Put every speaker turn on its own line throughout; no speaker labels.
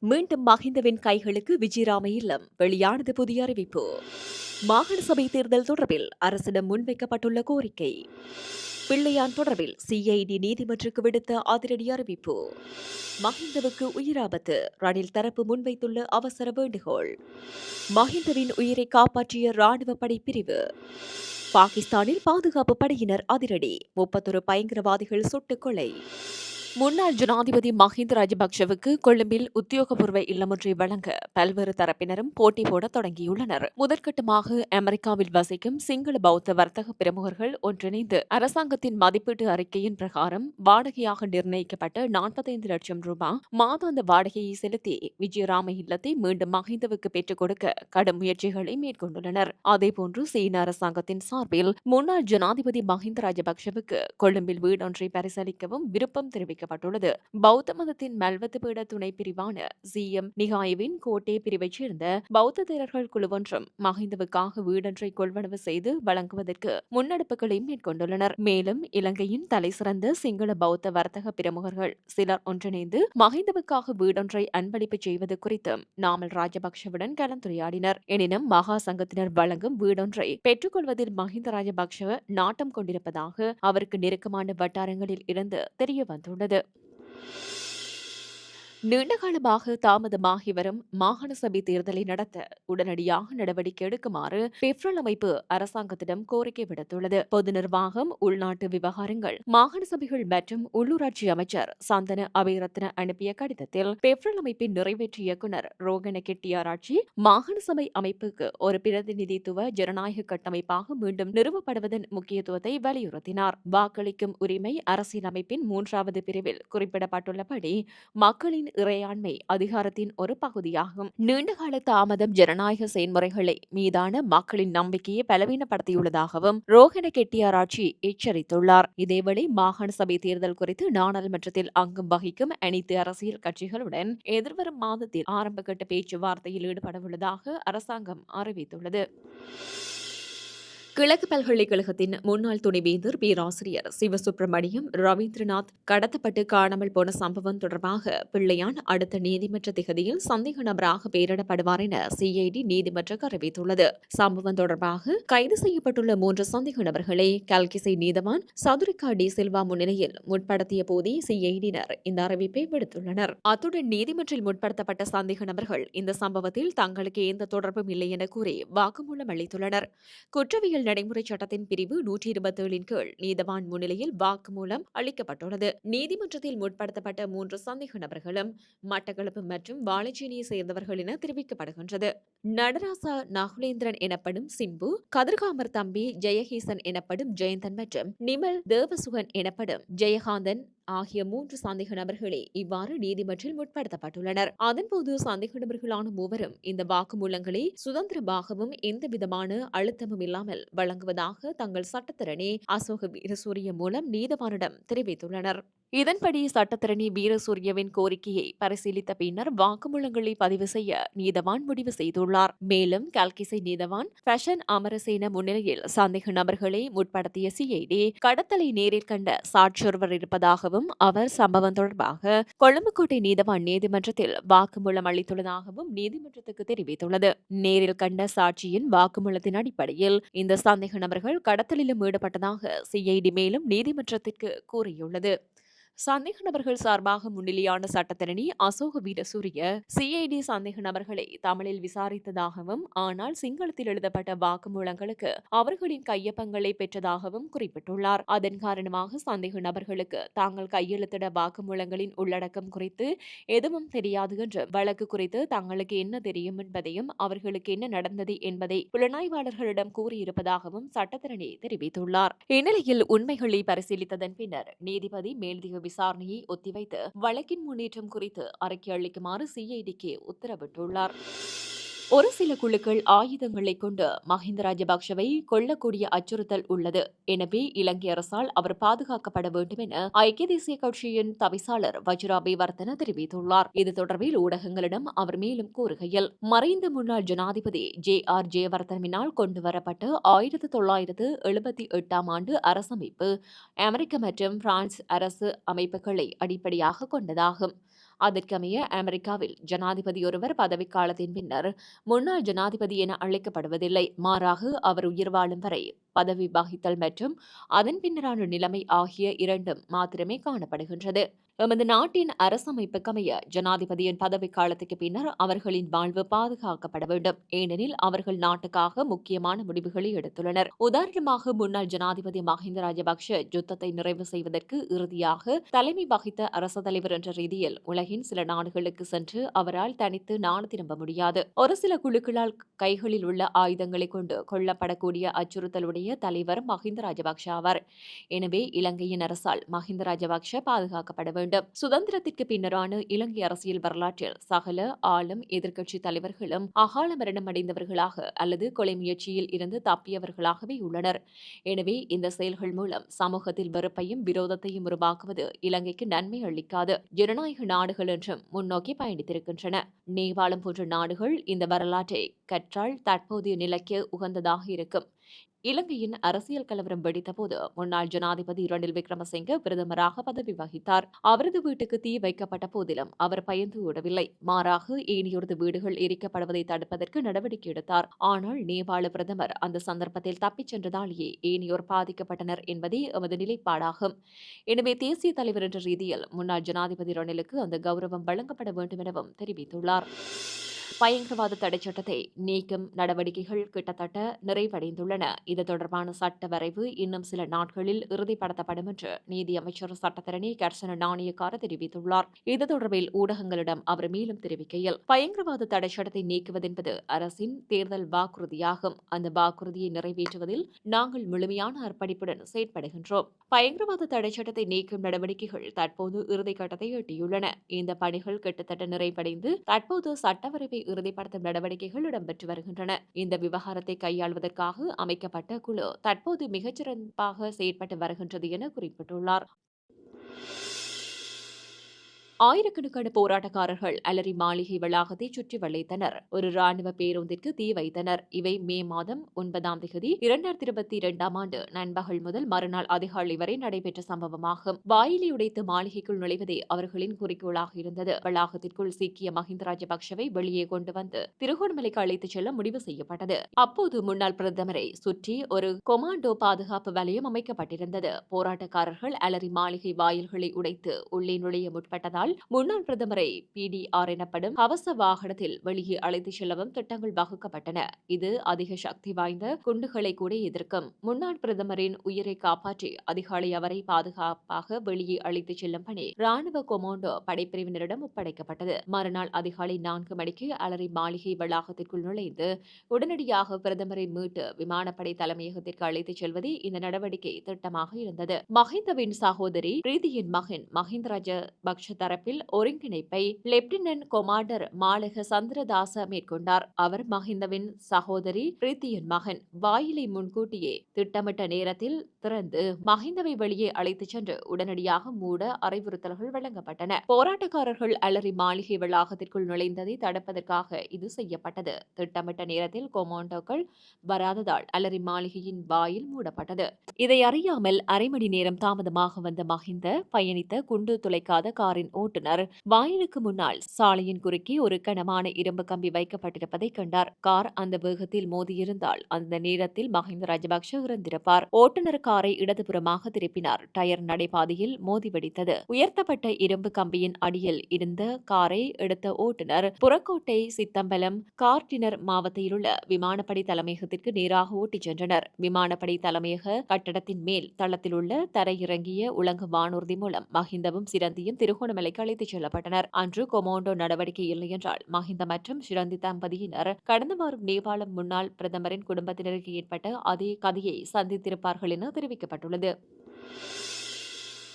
மீண்டும் மஹிந்தவின் கைகளுக்கு விஜயராம இல்லம் வெளியானது புதிய அறிவிப்பு. மாகாண சபை தேர்தல் தொடர்பில் அரசிடம் முன்வைக்கப்பட்டுள்ள கோரிக்கை. பிள்ளையான் தொடர்பில் சிஐடி நீதிமன்றுக்கு விடுத்த அதிரடி அறிவிப்பு. மஹிந்தவுக்கு உயிராபத்து ரணில் தரப்பு முன்வைத்துள்ள அவசர வேண்டுகோள். மஹிந்தவின் உயிரை காப்பாற்றிய ராணுவ படை பிரிவு. பாகிஸ்தானில் பாதுகாப்பு படையினர் அதிரடி முப்பத்தொரு பயங்கரவாதிகள் சுட்டுக் கொலை. முன்னாள் ஜனாதிபதி மஹிந்த ராஜபக்ஷவுக்கு கொழும்பில் உத்தியோகபூர்வ இல்லமொன்றை வழங்க பல்வேறு தரப்பினரும் போட்டி போட தொடங்கியுள்ளனர். முதற்கட்டமாக அமெரிக்காவில் வசிக்கும் சிங்கள பௌத்த வர்த்தக பிரமுகர்கள் ஒன்றிணைந்து அரசாங்கத்தின் மதிப்பீட்டு அறிக்கையின் பிரகாரம் வாடகையாக நிர்ணயிக்கப்பட்ட நாற்பத்தைந்து லட்சம் ரூபாய் மாதாந்த வாடகையை செலுத்தி விஜயராம இல்லத்தை மீண்டும் மஹிந்தவுக்கு பெற்றுக் கொடுக்க கடும் முயற்சிகளை மேற்கொண்டுள்ளனர். அதேபோன்று சீன அரசாங்கத்தின் சார்பில் முன்னாள் ஜனாதிபதி மஹிந்த ராஜபக்ஷவுக்கு கொழும்பில் வீடொன்றை பரிசீலிக்கவும் விருப்பம் தெரிவிக்கப்பட்டது. தெரிவிக்கப்பட்டுள்ளது பௌத்த மதத்தின் மல்வத்து பீட துணை பிரிவான சிஎம் நிகாயவின் கோட்டை பிரிவைச் சேர்ந்த பௌத்த தேரர்கள் குழுவொன்றும் மஹிந்தவுக்காக வீடொன்றை கொள்வனவு செய்து வழங்குவதற்கு முன்னெடுப்புகளை மேற்கொண்டுள்ளனர். மேலும் இலங்கையின் தலைசிறந்த சிங்கள பௌத்த வர்த்தக பிரமுகர்கள் சிலர் ஒன்றிணைந்து மஹிந்தவுக்காக வீடொன்றை அன்பளிப்பு செய்வது குறித்தும் நாமல் ராஜபக்ஷவுடன் கலந்துரையாடினர். எனினும் மகா சங்கத்தினர் வழங்கும் வீடொன்றை பெற்றுக்கொள்வதில் மஹிந்த ராஜபக்ஷ நாட்டம் கொண்டிருப்பதாக அவருக்கு நெருக்கமான வட்டாரங்களில் இருந்து தெரிய வந்துள்ளது で。நீண்டகாலமாக தாமதமாகி வரும் மாகாண சபை தேர்தலை நடத்த உடனடியாக நடவடிக்கை எடுக்குமாறு பெப்ரல் அமைப்பு அரசாங்கத்திடம் கோரிக்கை விடுத்துள்ளது. பொது நிர்வாகம் உள்நாட்டு விவகாரங்கள் மாகாண சபைகள் மற்றும் உள்ளூராட்சி அமைச்சர் சந்தன அபயரத்ன அனுப்பிய கடிதத்தில் பெப்ரல் அமைப்பின் நிறைவேற்று இயக்குநர் ரோகன கெட்டியாராட்சி மாகாண சபை அமைப்புக்கு ஒரு பிரதிநிதித்துவ ஜனநாயக கட்டமைப்பாக மீண்டும் நிறுவப்படுவதன் முக்கியத்துவத்தை வலியுறுத்தினார். வாக்களிக்கும் உரிமை அரசியலமைப்பின் மூன்றாவது பிரிவில் குறிப்பிடப்பட்டுள்ளபடி மக்களின் இறையாண்மை அதிகாரத்தின் ஒரு பகுதியாகும். நீண்டகால தாமதம் ஜனநாயக செயல்முறைகளை மீதான மக்களின் நம்பிக்கையை பலவீனப்படுத்தியுள்ளதாகவும் ரோஹன கெட்டியாராட்சி எச்சரித்துள்ளார். இதேவேளை மாகாண சபை தேர்தல் குறித்து நாடாளுமன்றத்தில் அங்கம் வகிக்கும் அனைத்து அரசியல் கட்சிகளுடன் எதிர்வரும் மாதத்தில் ஆரம்பகட்ட பேச்சுவார்த்தையில் ஈடுபடவுள்ளதாக அரசாங்கம் அறிவித்துள்ளது. கிழக்கு பல்கலைக்கழகத்தின் முன்னாள் துணைவேந்தர் பேராசிரியர் சிவசுப்பிரமணியம் ரவீந்திரநாத் கடத்தப்பட்டு காணாமல் போன சம்பவம் தொடர்பாக பிள்ளையான் அடுத்த நீதிமன்ற திகதியில் சந்தேக நபராக பெயரிடப்படுவார் என சிஐடி நீதிமன்றம் அறிவித்துள்ளது. சம்பவம் தொடர்பாக கைது செய்யப்பட்டுள்ள மூன்று சந்தேக நபர்களை கல்கிசை நீதவான் சதுரிகா டி சில்வா முன்னிலையில் முற்படுத்திய போதே சிஐடியினர் இந்த அறிவிப்பை விடுத்துள்ளனர். அத்துடன் நீதிமன்றில் முற்படுத்தப்பட்ட சந்தேக நபர்கள் இந்த சம்பவத்தில் தங்களுக்கு எந்த தொடர்பும் இல்லை என கூறி வாக்குமூலம் அளித்துள்ளனர். குற்றவியல் நடைமுறை சட்டத்தின் பிரிவு நூற்றி இருபத்தி ஏழின் கீழ் நீதவான் முன்னிலையில் வாக்குமூலம் அளிக்கப்பட்டுள்ளது. நீதிமன்றத்தில் முற்படுத்தப்பட்ட மூன்று சந்தேக நபர்களும் மட்டக்களப்பு மற்றும் வாழைச்சேனியை சேர்ந்தவர்கள் என தெரிவிக்கப்படுகின்றது. நடராசா நாகுலேந்திரன் எனப்படும் சிம்பு கதிர்காமர் தம்பி ஜெயஹீசன் எனப்படும் ஜெயந்தன் மற்றும் நிமல் தேவசுகன் எனப்படும் ஜெயகாந்தன் ஆகிய மூன்று சந்தேக நபர்களே இவ்வாறு நீதிமன்றில் முற்படுத்தப்பட்டுள்ளனர். அதன்போது சந்தேக நபர்களான மூவரும் இந்த வாக்குமூலங்களை சுதந்திரமாகவும் எந்தவிதமான அழுத்தமும் இல்லாமல் வழங்குவதாக தங்கள் சட்டத்திறனே அசோக வீரசூரிய மூலம் நீதவானிடம் தெரிவித்துள்ளனர். இதன்படி சட்டத்தரணி வீரசூரியவின் கோரிக்கையை பரிசீலித்த பின்னர் வாக்குமூலங்களை பதிவு செய்ய நீதவான் முடிவு செய்துள்ளார். மேலும் கல்கிசை நீதவான் ஃபேஷன் அமரசேன முன்னிலையில் சந்தேக நபர்களை முற்படுத்திய சிஐடி கடத்தலை நேரில் கண்ட சாட்சியொருவர் இருப்பதாகவும் அவர் சம்பவம் தொடர்பாக கொழும்புக்கோட்டை நீதவான் நீதிமன்றத்தில் வாக்குமூலம் அளித்துள்ளதாகவும் நீதிமன்றத்துக்கு தெரிவித்துள்ளது. நேரில் கண்ட சாட்சியின் வாக்குமூலத்தின் அடிப்படையில் இந்த சந்தேக நபர்கள் கடத்தலிலும் ஈடுபட்டதாக சிஐடி மேலும் நீதிமன்றத்திற்கு கூறியுள்ளது. சந்தேக நபர்கள் சார்பாக முன்னிலையான சட்டத்திரணி அசோக வீரசூரிய சிஐடி சந்தேக நபர்களை தமிழில் விசாரித்ததாகவும் ஆனால் சிங்களத்தில் எழுதப்பட்ட வாக்குமூலங்களுக்கு அவர்களின் கையொப்பங்களை பெற்றதாகவும் குறிப்பிட்டுள்ளார். அதன் காரணமாக சந்தேக நபர்களுக்கு தாங்கள் கையெழுத்திட வாக்குமூலங்களின் உள்ளடக்கம் குறித்து எதுவும் தெரியாது என்று வழக்கு குறித்து தங்களுக்கு என்ன தெரியும் என்பதையும் அவர்களுக்கு என்ன நடந்தது என்பதை புலனாய்வாளர்களிடம் கூறியிருப்பதாகவும் சட்டத்திரணி தெரிவித்துள்ளார். இந்நிலையில் உண்மைகளை பரிசீலித்ததன் பின்னர் நீதிபதி மேல்திக விசாரணையை ஒத்திவைத்து வழக்கின் முன்னேற்றம் குறித்து அறிக்கை அளிக்குமாறு சிஐடிக்கு உத்தரவிட்டுள்ளார். ஒரு சில குழுக்கள் ஆயுதங்களை கொண்டு மஹிந்த ராஜபக்சவை கொல்லக்கூடிய அச்சுறுத்தல் உள்ளது. எனவே இலங்கை அரசால் அவர் பாதுகாக்கப்பட வேண்டும் என ஐக்கிய தேசிய கட்சியின் தவிசாளர் வஜ்ராபி வர்த்தன தெரிவித்துள்ளார். இது தொடர்பில் ஊடகங்களிடம் அவர் மேலும் கூறுகையில் மறைந்த முன்னாள் ஜனாதிபதி ஜே ஆர் ஜெயவர்தனவினால் கொண்டுவரப்பட்ட ஆயிரத்து தொள்ளாயிரத்து எழுபத்தி எட்டாம் ஆண்டு அரசமைப்பு அமெரிக்க மற்றும் பிரான்ஸ் அரசு அமைப்புகளை அடிப்படையாக கொண்டதாகும். அதற்கமைய அமெரிக்காவில் ஜனாதிபதி ஒருவர் பதவிக்காலத்தின் பின்னர் முன்னாள் ஜனாதிபதி என அழைக்கப்படுவதில்லை. மாறாக அவர் உயிர் வாழும் வரை பதவி வகித்தல் மற்றும் அதன் பின்னரான நிலைமை ஆகிய இரண்டும் மாத்திரமே காணப்படுகின்றது. எமது நாட்டின் அரசமைப்புக்கமைய ஜனாதிபதியின் பதவி காலத்துக்கு பின்னர் அவர்களின் வாழ்வு பாதுகாக்கப்பட வேண்டும். ஏனெனில் அவர்கள் நாட்டுக்காக முக்கியமான முடிவுகளை எடுத்துள்ளனர். உதாரணமாக முன்னாள் ஜனாதிபதி மஹிந்த ராஜபக்ஷ யுத்தத்தை நிறைவு செய்வதற்கு இறுதியாக தலைமை வகித்த அரச தலைவர் என்ற ரீதியில் உலகின் சில நாடுகளுக்கு சென்று அவரால் தனித்து நாடு திரும்ப முடியாது. ஒரு சில குழுக்களால் கைகளில் உள்ள ஆயுதங்களை கொண்டு கொல்லப்படக்கூடிய அச்சுறுத்தலுடைய தலைவர் மஹிந்த ராஜபக்ஷ ஆவார். எனவே இலங்கையின் அரசால் மஹிந்த ராஜபக்ஷ பாதுகாக்கப்பட வேண்டும். வேண்டும். சுதந்திரத்திற்கு பின்னரான இலங்கை அரசியல் வரலாற்றில் சகல ஆளும் எதிர்க்கட்சி தலைவர்களும் அகால மரணம் அடைந்தவர்களாக அல்லது கொலை முயற்சியில் இருந்து தப்பியவர்களாகவே உள்ளனர். எனவே இந்த செயல்கள் மூலம் சமூகத்தில் வெறுப்பையும் விரோதத்தையும் உருவாக்குவது இலங்கைக்கு நன்மை அளிக்காது. ஜனநாயக நாடுகள் என்றும் முன்னோக்கி பயணித்திருக்கின்றன. நேபாளம் போன்ற நாடுகள் இந்த வரலாற்றை கற்றால் தற்போதைய நிலைக்கு உகந்ததாக இருக்கும். இலங்கையின் அரசியல் கலவரம் வெடித்தபோது முன்னாள் ஜனாதிபதி ரணில் விக்ரமசிங்க பிரதமராக பதவி வகித்தார். அவரது வீட்டுக்கு தீ வைக்கப்பட்ட போதிலும் அவர் பயந்து விடவில்லை மாறாக ஏனையோரது வீடுகள் எரிக்கப்படுவதை தடுப்பதற்கு நடவடிக்கை எடுத்தார். ஆனால் நேபாள பிரதமர் அந்த சந்தர்ப்பத்தில் தப்பிச் சென்றதாலேயே ஏனியோர் பாதிக்கப்பட்டனர் என்பதே எமது நிலைப்பாடாகும். எனவே தேசிய தலைவர் என்ற ரீதியில் முன்னாள் ஜனாதிபதி ரணிலுக்கு அந்த கௌரவம் வழங்கப்பட வேண்டும் எனவும் தெரிவித்துள்ளார். பயங்கரவாத தடை சட்டத்தை நீக்கும் நடவடிக்கைகள் கிட்டத்தட்ட நிறைவடைந்துள்ளன. இது தொடர்பான சட்ட வரைவு இன்னும் சில நாட்களில் இறுதிப்படுத்தப்படும் என்று நீதியமைச்சர் சட்டத்தரணி கர்சன நாணயக்கார தெரிவித்துள்ளார். இது தொடர்பில் ஊடகங்களிடம் அவர் மேலும் தெரிவிக்கையில் பயங்கரவாத தடை சட்டத்தை நீக்குவதென்பது அரசின் தேர்தல் வாக்குறுதியாகும். அந்த வாக்குறுதியை நிறைவேற்றுவதில் நாங்கள் முழுமையான அர்ப்பணிப்புடன் செயற்படுகின்றோம். பயங்கரவாத தடை சட்டத்தை நீக்கும் நடவடிக்கைகள் தற்போது இறுதிக்கட்டத்தை எட்டியுள்ளன. இந்த பணிகள் கிட்டத்தட்ட நிறைவடைந்து தற்போது சட்டவரைவை இறுதிப்படுத்தும் நடவடிக்கைகள் இடம்பெற்று வருகின்றன. இந்த விவகாரத்தை கையாள்வதற்காக அமைக்கப்பட்ட குழு தற்போது மிகச்சிறப்பாக செயற்பட்டு வருகின்றது என குறிப்பிட்டுள்ளார். ஆயிரக்கணக்கான போராட்டக்காரர்கள் அலரி மாளிகை வளாகத்தை சுற்றி வளைத்தனர். ஒரு ராணுவ பேருந்திற்கு தீ வைத்தனர். இவை மே மாதம் ஒன்பதாம் தேதி இரண்டாயிரத்தி இருபத்தி இரண்டாம் ஆண்டு நண்பகல் முதல் மறுநாள் அதிகாலை வரை நடைபெற்ற சம்பவமாகும். வாயிலை உடைத்து மாளிகைக்குள் நுழைவதே அவர்களின் குறிக்கோளாக இருந்தது. வளாகத்திற்குள் சீக்கிய மஹிந்த ராஜபக்சவை வெளியே கொண்டு வந்து திருகோணமலைக்கு அழைத்துச் செல்ல முடிவு செய்யப்பட்டது. அப்போது முன்னாள் பிரதமரை சுற்றி ஒரு கொமாண்டோ பாதுகாப்பு வலயம் அமைக்கப்பட்டிருந்தது. போராட்டக்காரர்கள் அலரி மாளிகை வாயில்களை உடைத்து உள்ளே நுழைய முற்பட்டதால் இருப்பதால் முன்னாள் பிரதமரை பிடிஆர் எனப்படும் அவச வாகனத்தில் வெளியே அழைத்துச் செல்லவும் திட்டங்கள் வகுக்கப்பட்டன. இது அதிக சக்தி வாய்ந்த குண்டுகளை கூட எதிர்க்கும். முன்னாள் பிரதமரின் உயிரை காப்பாற்றி அதிகாலை அவரை பாதுகாப்பாக வெளியே அழைத்துச் செல்லும் பணி ராணுவ கொமாண்டோ படைப்பிரிவினரிடம் ஒப்படைக்கப்பட்டது. மறுநாள் அதிகாலை நான்கு மணிக்கு அலரி மாளிகை வளாகத்திற்குள் நுழைந்து உடனடியாக பிரதமரை மீட்டு விமானப்படை தலைமையகத்திற்கு அழைத்துச் செல்வதே இந்த நடவடிக்கை திட்டமாக இருந்தது. மஹிந்தவின் சகோதரி பிரீதியின் மகன் மஹிந்த ராஜபக்ஷ தரப்பு தரப்பில் ஒருங்கிணைப்பை லெப்டினன்ட் கொமாண்டர் மாலக சந்திரதாச மேற்கொண்டார். அவர் மஹிந்தவின் சகோதரி பிரீத்தியின் மகன். வாயிலை முன்கூட்டியே திட்டமிட்ட நேரத்தில் திறந்து மஹிந்தவை வெளியே அழைத்துச் சென்று உடனடியாக மூட அறிவுறுத்தல்கள் வழங்கப்பட்டன. போராட்டக்காரர்கள் அலறி மாளிகை வளாகத்திற்குள் நுழைந்ததை தடுப்பதற்காக இது செய்யப்பட்டது. திட்டமிட்ட நேரத்தில் கொமாண்டோக்கள் வராததால் அலரி மாளிகையின் வாயில் மூடப்பட்டது. இதை அறியாமல் அரை மணி நேரம் தாமதமாக வந்த மஹிந்த பயணித்த குண்டு துளைக்காத காரின் ஓட்டுநர் வாயிலுக்கு முன்னால் சாலையின் குறுக்கே ஒரு கனமான இரும்பு கம்பி வைக்கப்பட்டிருப்பதை கண்டார். கார் அந்த வேகத்தில் மோதியிருந்தால் அந்த நேரத்தில் மஹிந்த ராஜபக்ஷ இறந்திருப்பார். ஓட்டுநர் காரை இடதுபுறமாக திருப்பினார். டயர் நடைபாதையில் மோதி வெடித்தது. உயர்த்தப்பட்ட இரும்பு கம்பியின் அடியில் இருந்த காரை எடுத்த ஓட்டுநர் புறக்கோட்டை சித்தம்பலம் கார்டினர் மாவட்டத்திலுள்ள விமானப்படை தலைமையகத்திற்கு நேராக ஓட்டிச் சென்றனர். விமானப்படை தலைமையக கட்டடத்தின் மேல் தளத்திலுள்ள தரையிறங்கிய உலங்கு வானூர்தி மூலம் மஹிந்தவும் சிரந்தியும் திருகோணமலைக்கு சிறைச்சாலைக்கு அழைத்துச் செல்லப்பட்டனர். அன்று கொமோண்டோ நடவடிக்கை இல்லை என்றால் மஹிந்த மற்றும் ஷிரந்தி தம்பதியினர் கடந்த வாரம் நேபாளம் முன்னாள் பிரதமரின் குடும்பத்தினருக்கு ஏற்பட்ட அதே கதையை சந்தித்திருப்பார்கள் என தெரிவிக்கப்பட்டுள்ளது.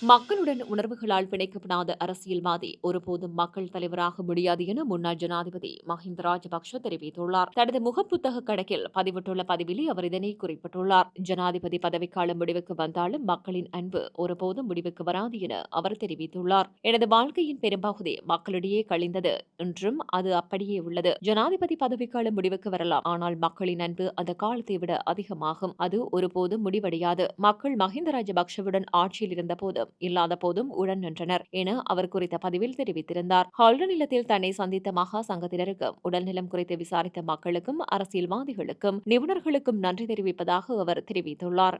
மக்களுடன் உணர்வுகளால் பிணைக்கப்படாத அரசியல்வாதி ஒருபோதும் மக்கள் தலைவராக முடியாது என முன்னாள் ஜனாதிபதி மஹிந்த ராஜபக்ஷ தெரிவித்துள்ளார். தனது முகப்புத்தக கணக்கில் பதிவிட்டுள்ள பதிவிலே அவர் இதனை குறிப்பிட்டுள்ளார். ஜனாதிபதி பதவிக்காலம் முடிவுக்கு வந்தாலும் மக்களின் அன்பு ஒருபோதும் முடிவுக்கு வராது என அவர் தெரிவித்துள்ளார். எனது வாழ்க்கையின் பெரும்பகுதி மக்களிடையே கழிந்தது. என்றும் அது அப்படியே உள்ளது. ஜனாதிபதி பதவிக்காலம் முடிவுக்கு வரலாம். ஆனால் மக்களின் அன்பு அந்த காலத்தை விட அதிகமாகும். அது ஒருபோதும் முடிவடையாது. மக்கள் மஹிந்த ராஜபக்ஷவுடன் ஆட்சியில் இருந்தபோது இல்லாத போதும் உடன் நின்றனர் என அவர் குறித்த பதிவில் தெரிவித்திருந்தார். ஹால்டன் இல்லத்தில் தன்னை சந்தித்த மகா சங்கத்தினருக்கும் உடல்நலம் குறித்து விசாரித்த மக்களுக்கும் அரசியல்வாதிகளுக்கும் நிபுணர்களுக்கும் நன்றி தெரிவிப்பதாக அவர் தெரிவித்துள்ளார்.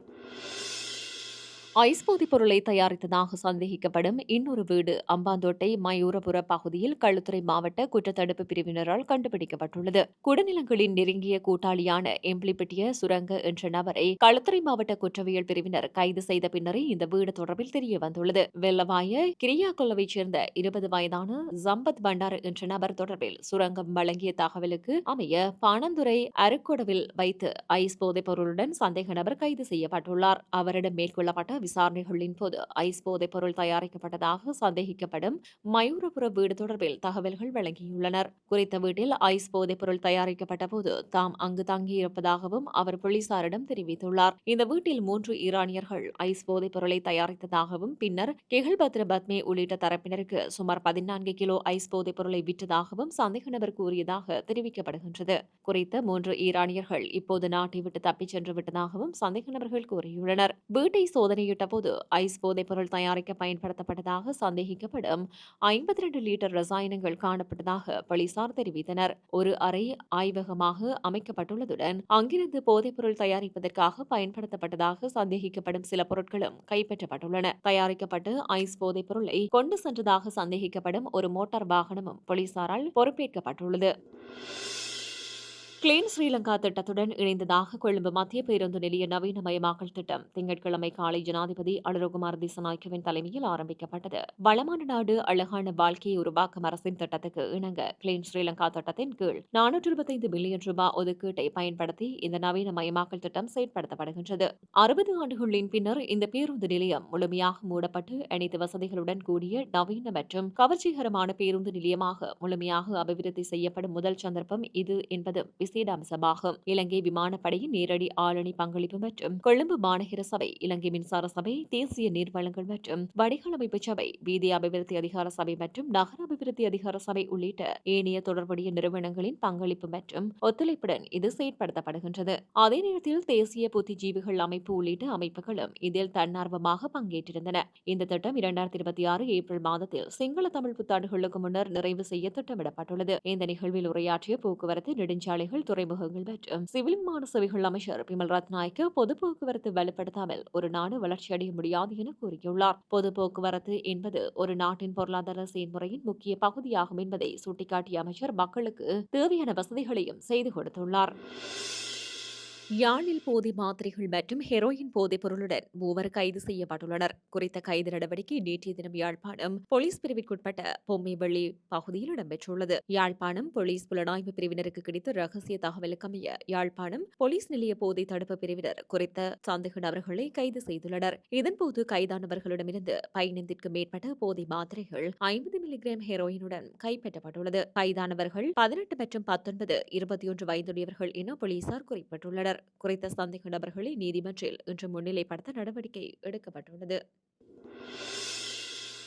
ஐஸ் போதைப் பொருளை தயாரித்ததாக சந்தேகிக்கப்படும் இன்னொரு வீடு அம்பாந்தோட்டை மயூரபுர பகுதியில் களுத்துறை மாவட்ட குற்றத்தடுப்பு பிரிவினரால் கண்டுபிடிக்கப்பட்டுள்ளது. குடநிலங்களின் நெருங்கிய கூட்டாளியான எம்பிளிப்பிட்டிய சுரங்க என்ற நபரை களுத்துறை மாவட்ட குற்றவியல் பிரிவினர் கைது செய்த பின்னரே இந்த வீடு தொடர்பில் தெரிய வந்துள்ளது. வெள்ளவாய கிரியாக்குள்ளவைச் சேர்ந்த இருபது வயதான ஜம்பத் பண்டார் என்ற நபர் தொடர்பில் சுரங்கம் வழங்கிய தகவலுக்கு அமைய பாணந்துறை அருக்கொடவில் வைத்து ஐஸ் போதைப் பொருளுடன் சந்தேக நபர் கைது செய்யப்பட்டுள்ளார். அவரிடம் மேற்கொள்ளப்பட்ட விசாரணைகளின் போது ஐஸ் போதைப் பொருள் தயாரிக்கப்பட்டதாக சந்தேகிக்கப்படும் மயூரபுர வீடு தொடர்பில் தகவல்கள் வழங்கியுள்ளனர். குறித்த வீட்டில் ஐஸ் போதைப் பொருள் தயாரிக்கப்பட்ட போது தாம் அங்கு தங்கியிருப்பதாகவும் அவர் போலீசாரிடம் தெரிவித்துள்ளார். இந்த வீட்டில் மூன்று ஈரானியர்கள் ஐஸ் போதைப் பொருளை தயாரித்ததாகவும் பின்னர் கெஹல் பத்ர பத்மே உள்ளிட்ட தரப்பினருக்கு சுமார் பதினான்கு கிலோ ஐஸ் போதைப் பொருளை விற்றதாகவும் சந்தேக நபர் கூறியதாக தெரிவிக்கப்படுகின்றது. குறித்த மூன்று ஈரானியர்கள் இப்போது நாட்டை விட்டு தப்பிச் சென்று விட்டதாகவும் சந்தேக நபர்கள் கூறியுள்ளனர். வீட்டை சோதனையிட்டு வெளியிட்டபோது ஐஸ் போதைப் பொருள் தயாரிக்க பயன்படுத்தப்பட்டதாக சந்தேகிக்கப்படும் ஐம்பத்தி ரெண்டு லிட்டர் ரசாயனங்கள் காணப்பட்டதாக போலீசார் தெரிவித்தனர். ஒரு அறை ஆய்வகமாக அமைக்கப்பட்டுள்ளதுடன் அங்கிருந்து போதைப் பொருள் தயாரிப்பதற்காக பயன்படுத்தப்பட்டதாக சந்தேகிக்கப்படும் சில பொருட்களும் கைப்பற்றப்பட்டுள்ளன. தயாரிக்கப்பட்டு ஐஸ் போதைப் பொருளை கொண்டு சென்றதாக சந்தேகிக்கப்படும் ஒரு மோட்டார் வாகனமும் போலீசாரால் பொறுப்பேற்கப்பட்டுள்ளது. கிளீன் ஸ்ரீலங்கா திட்டத்துடன் இணைந்ததாக கொழும்பு மத்திய பேருந்து நிலைய நவீனமயமாக்கல் திட்டம். திங்கட்கிழமை காலை ஜனாதிபதி அனுரகுமார் திசநாயக்கவின் தலைமையில் ஆரம்பிக்கப்பட்டது. வளமான நாடு அழகான வாழ்க்கையை உருவாக்கும் அரசின் திட்டத்துக்கு இணங்க கிளீன் ஸ்ரீலங்கா திட்டத்தின் கீழ் நானூற்று இருபத்தைந்து மில்லியன் ரூபாய் ஒதுக்கீட்டை பயன்படுத்தி இந்த நவீனமயமாக்கல் திட்டம் செயற்படுத்தப்படுகின்றது. அறுபது ஆண்டுகளின் பின்னர் இந்த பேருந்து நிலையம் முழுமையாக மூடப்பட்டு அனைத்து வசதிகளுடன் கூடிய நவீன மற்றும் கவர்ச்சிகரமான பேருந்து நிலையமாக முழுமையாக அபிவிருத்தி செய்யப்படும் முதல் சந்தர்ப்பம் இது என்பது விசேட அம்சமாகும் இலங்கை விமானப்படையின் நேரடி ஆளணி பங்களிப்பு மற்றும் கொழும்பு மாநகர சபை இலங்கை மின்சார சபை தேசிய நீர்வளங்கள் மற்றும் வடிகால் அமைப்பு சபை வீதி அபிவிருத்தி அதிகார சபை மற்றும் நகர அபிவிருத்தி அதிகார சபை உள்ளிட்ட ஏனைய தொடர்புடைய நிறுவனங்களின் பங்களிப்பு மற்றும் ஒத்துழைப்புடன் இது செயற்படுத்தப்படுகின்றது. அதே நேரத்தில் தேசிய புத்திஜீவிகள் அமைப்பு உள்ளிட்ட அமைப்புகளும் இதில் தன்னார்வமாக பங்கேற்றிருந்தன. இந்த திட்டம் இரண்டாயிரத்தி இருபத்தி ஆறு ஏப்ரல் மாதத்தில் சிங்கள தமிழ் புத்தாண்டுகளுக்கு முன்னர் நிறைவு செய்ய திட்டமிடப்பட்டுள்ளது. இந்த நிகழ்வில் உரையாற்றிய போக்குவரத்து நெடுஞ்சாலைகள் துறைமுகங்கள் மற்றும் சிவில் விமான சேவைகள் அமைச்சர் பிமல் ரத்நாய்க்கு பொது போக்குவரத்து வலுப்படுத்தாமல் ஒரு நாடு வளர்ச்சியடைய முடியாது என கூறியுள்ளார். பொது போக்குவரத்து என்பது ஒரு நாட்டின் பொருளாதார செயல்முறையின் முக்கிய பகுதியாகும் என்பதை சுட்டிக்காட்டிய அமைச்சர் மக்களுக்கு தேவையான வசதிகளையும் செய்து கொடுத்துள்ளார். யாழில் போதை மாத்திரைகள் மற்றும் ஹெரோயின் போதைப் பொருளுடன் மூவர் கைது செய்யப்பட்டுள்ளனர். குறித்த கைது நடவடிக்கை நேற்றைய தினம் யாழ்ப்பாணம் போலீஸ் பிரிவிற்குட்பட்ட பொம்மைவள்ளி பகுதியில் இடம்பெற்றுள்ளது. யாழ்ப்பாணம் போலீஸ் புலனாய்வு பிரிவினருக்கு கிடைத்த ரகசிய தகவலுக்கமைய யாழ்ப்பாணம் போலீஸ் நிலைய போதை தடுப்பு பிரிவினர் குறித்த சந்தேக நபர்களை கைது செய்துள்ளனர். இதன்போது கைதானவர்களிடமிருந்து பதினைந்திற்கு மேற்பட்ட போதை மாத்திரைகள் ஐம்பது மில்லிகிராம் ஹெரோயினுடன் கைப்பற்றப்பட்டுள்ளது. கைதானவர்கள் பதினெட்டு மற்றும் பத்தொன்பது இருபத்தி ஒன்று வயதுடையவர்கள் என போலீசார் குறிப்பிட்டுள்ளனர். குறித்த சந்தேக நபர்களை நீதிமன்றில் இன்று முன்னிலைப்படுத்த நடவடிக்கை எடுக்கப்பட்டுள்ளது.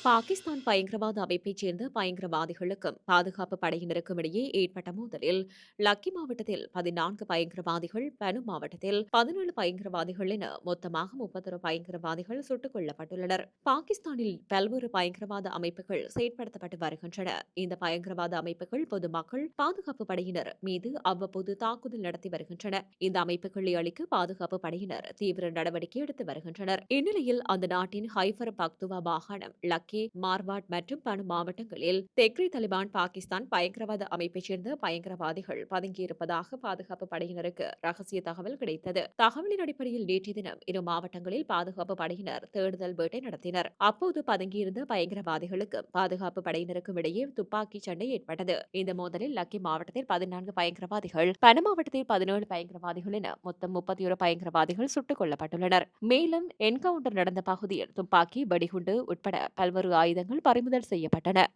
பாகிஸ்தான் பயங்கரவாத அமைப்பைச் சேர்ந்த பயங்கரவாதிகளுக்கும் பாதுகாப்பு படையினருக்கும் இடையே ஏற்பட்ட மோதலில் லக்கி மாவட்டத்தில் பதினான்கு பயங்கரவாதிகள் பனு மாவட்டத்தில் பதினேழு பயங்கரவாதிகள் என மொத்தமாக முப்பத்தொரு பயங்கரவாதிகள் சுட்டுக் கொல்லப்பட்டுள்ளனர். பாகிஸ்தானில் பல்வேறு பயங்கரவாத அமைப்புகள் செயற்படுத்தப்பட்டு வருகின்றன. இந்த பயங்கரவாத அமைப்புகள் பொதுமக்கள் பாதுகாப்பு படையினர் மீது அவ்வப்போது தாக்குதல் நடத்தி வருகின்றன. இந்த அமைப்புகளை அளிக்க பாதுகாப்பு படையினர் தீவிர நடவடிக்கை எடுத்து வருகின்றனர். இந்நிலையில் அந்த நாட்டின் ஹைஃபர் பக்துவா மாகாணம் லக்கி மார்வாட் மற்றும் பல மாவட்டங்களில் தெக்ரி தலிபான் பாகிஸ்தான் பயங்கரவாத அமைப்பைச் சேர்ந்த பயங்கரவாதிகள் பதுங்கியிருப்பதாக பாதுகாப்பு படையினருக்கு ரகசிய தகவல் கிடைத்தது. தகவலின் அடிப்படையில் நேற்றைய தினம் இரு மாவட்டங்களில் பாதுகாப்பு படையினர் தேடுதல் வேட்டை நடத்தினர். அப்போது பதுங்கியிருந்த பயங்கரவாதிகளுக்கும் பாதுகாப்பு படையினருக்கும் இடையே துப்பாக்கி சண்டை ஏற்பட்டது. இந்த மோதலில் லக்கி மாவட்டத்தில் பதினான்கு பயங்கரவாதிகள் பன மாவட்டத்தில் பதினேழு பயங்கரவாதிகள் என மொத்தம் முப்பத்தி ஒரு பயங்கரவாதிகள் சுட்டுக் கொல்லப்பட்டுள்ளனர். மேலும் என்கவுண்டர் நடந்த பகுதியில் துப்பாக்கி வெடிகுண்டு உட்பட பல்வேறு ஆயுதங்கள் பறிமுதல் செய்யப்பட்டன.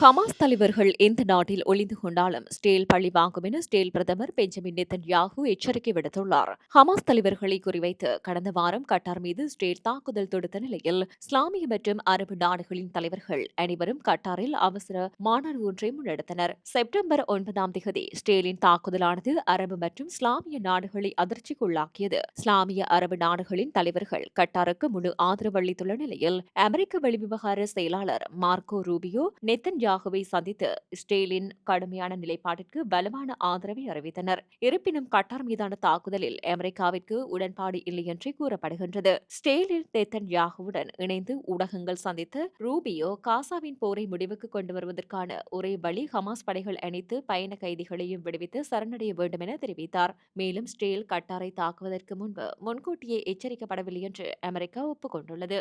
ஹமாஸ் தலைவர்கள் எந்த நாட்டில் ஒளிந்து கொண்டாலும் ஸ்டேல் பழி வாங்கும் என ஸ்டேல் பிரதமர் பெஞ்சமின் யாகு எச்சரிக்கை விடுத்துள்ளார். ஹமாஸ் தலைவர்களை குறிவைத்து கடந்த வாரம் கட்டார் மீது ஸ்டேல் தாக்குதல் தொடுத்த நிலையில் இஸ்லாமிய மற்றும் அரபு நாடுகளின் தலைவர்கள் அனைவரும் கட்டாரில் அவசர மாநாடு ஒன்றை முன்னெடுத்தனர். செப்டம்பர் ஒன்பதாம் தேதி ஸ்டேலின் தாக்குதலானது அரபு மற்றும் இஸ்லாமிய நாடுகளை அதிர்ச்சிக்குள்ளாக்கியது. இஸ்லாமிய அரபு நாடுகளின் தலைவர்கள் கட்டாருக்கு முழு ஆதரவு அளித்துள்ள நிலையில் அமெரிக்க வெளிவிவகார செயலாளர் மார்க்கோ ரூபியோ நெத்தன் நேரடியாகவே சந்தித்து இஸ்ரேலின் கடுமையான நிலைப்பாட்டிற்கு பலமான ஆதரவை அறிவித்தனர். இருப்பினும் கட்டார் மீதான தாக்குதலில் அமெரிக்காவிற்கு உடன்பாடு இல்லை என்று கூறப்படுகின்றது. ஸ்டேலில் நெத்தன்யாகுவுடன் இணைந்து ஊடகங்கள் சந்தித்து ரூபியோ காசாவின் போரை முடிவுக்கு கொண்டு வருவதற்கான ஒரே வழி ஹமாஸ் படைகள் அணித்து பயண கைதிகளையும் விடுவித்து சரணடைய வேண்டும் என தெரிவித்தார். மேலும் ஸ்டேல் கட்டாரை தாக்குவதற்கு முன்பு முன்கூட்டியே எச்சரிக்கப்படவில்லை என்று அமெரிக்கா ஒப்புக்கொண்டுள்ளது.